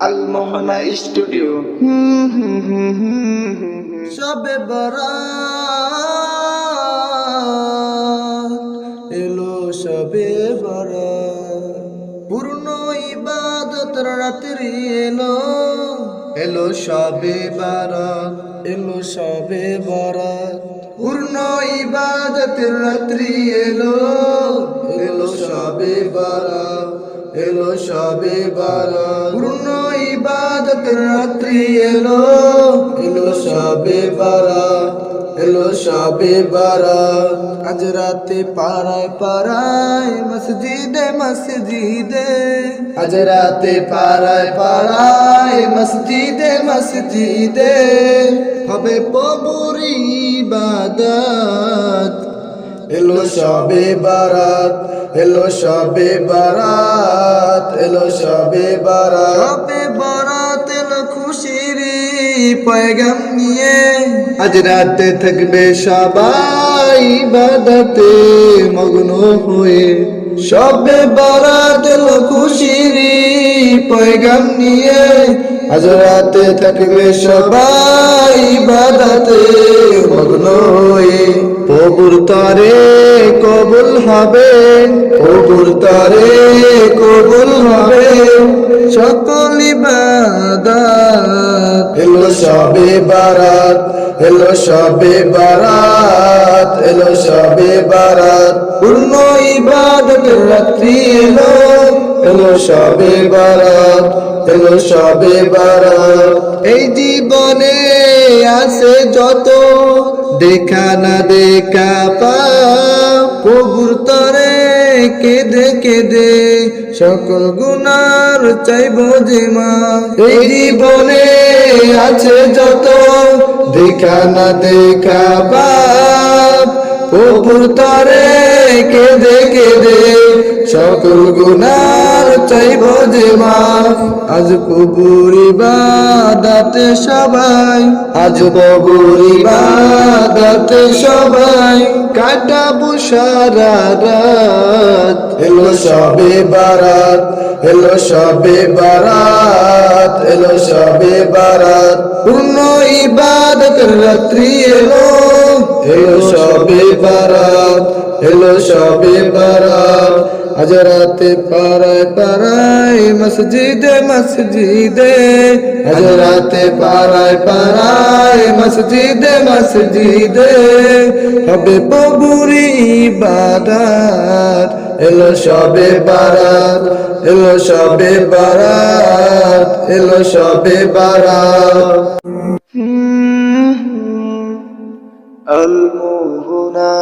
আল মোহনা studio সবে বরাত এলো, সবে বরাত। পূর্ণ ইবাদত রাত্রি এলো এলো, সবে বারাত, এলো, সবে বরাত। পূর্ণ ইবাদত রাত্রি এলো এলো, সবে বারাত। এলো সবে বারাত পূর্ণ ইবাদত রাত্রি এলো। এলো সবে বারাত এলো সবে বারাত আজ রাতে পাড়ায় পাড়ায় মসজিদে মসজিদে। আজ রাতে পাড়ায় পাড়ায় মসজিদে মসজিদে। হবে পবুরি ইবাদত। এলো সবে বারাত এলো সবে বারাত এলো সবে বারাত। সবে বারাত এলো খুশির পয়গাম নিয়ে। আজ রাতে থাকবে সবাই ইবাদতে মগ্ন হয়ে। সবে বারাত এলো খুশির পয়গাম নিয়ে। আজ রাতে থাকবে সবাই ইবাদতে মগ্ন হয়ে। কবুর তরে কবুল হবে, কবুর তরে কবুল হবে। সকল এলো সবে বারাত, এলো সবে বারাত, এলো সবে বারাত। পূর্ণ ইবাদত রাত্রি এলো এলো সবে বারাত। এলো সবে বারাত। এই জীবনে আছে যত দেখা না দেখা পা কবুর তরে কেঁদে কেঁদে সকল গুনার চাইব যে মা এই জীবনে আছে যত দেখা না দেখা বাপ কবুর তরে কেঁদে কেঁদে সকল গুনার চাইব যে মা আজ কবুরি বাদাতে সবাই। আজ কবুরি বাদাতে সবাই। কাটাবো সারা রাত। এলো সবে বারাত। এলো সবে বারাত। এলো সবে বারাত। পূর্ণ ইবাদত রাত্রি এলো। এলো সবে বারাত, এলো সবে বারাত। আজ রাতে পাড়ায় পাড়ায়, মসজিদে মসজিদে। আজ রাতে পাড়ায় পাড়ায়, মসজিদে মসজিদে। হবে প্রভুরি ইবাদত। এলো সবে বারাত, এলো সবে বারাত, এলো সবে বারাত। المغنى